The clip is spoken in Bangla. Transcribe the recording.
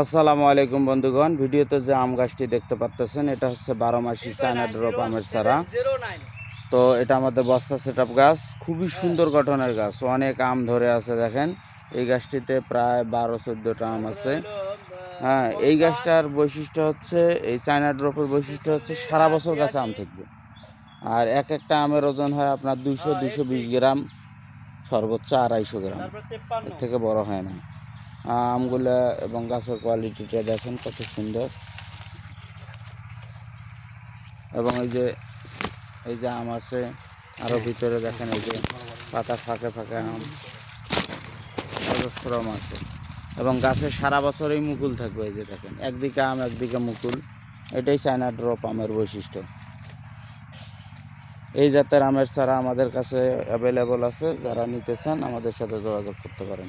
আসসালামু আলাইকুম বন্ধুগণ। ভিডিওতে যে আম গাছটি দেখতে পাচ্ছেন এটা হচ্ছে বারো মাসি চায়না ড্রপ আমের চারা। তো এটা আমাদের বস্তা সেট গাছ, খুবই সুন্দর গঠনের গাছ, অনেক আম ধরে আছে দেখেন। এই গাছটিতে প্রায় বারো, চোদ্দোটা আম আছে। হ্যাঁ এই গাছটার বৈশিষ্ট্য হচ্ছে, এই চায়না ড্রপের বৈশিষ্ট্য হচ্ছে সারা বছর গাছে আম থাকবে। আর এক একটা আমের ওজন হয় আপনার দুইশো দুইশো বিশ গ্রাম, সর্বোচ্চ আড়াইশো গ্রাম। এর থেকে বড় হয় না। আমগুলো এবং গাছের কোয়ালিটিটা দেখেন কত সুন্দর। এবং এই যে এই যে আম আছে আরও ভিতরে দেখেন এই যে পাতা ফাঁকে ফাঁকে আম অজস্র আছে। এবং গাছে সারা বছরই মুকুল থাকবে এই যে দেখেন, একদিকে আম, একদিকে মুকুল। এটাই চায়না ড্রপ আমের বৈশিষ্ট্য। এই জাতের আমের চারা আমাদের কাছে অ্যাভেলেবল আছে, যারা নিতে চান আমাদের সাথে যোগাযোগ করতে পারেন।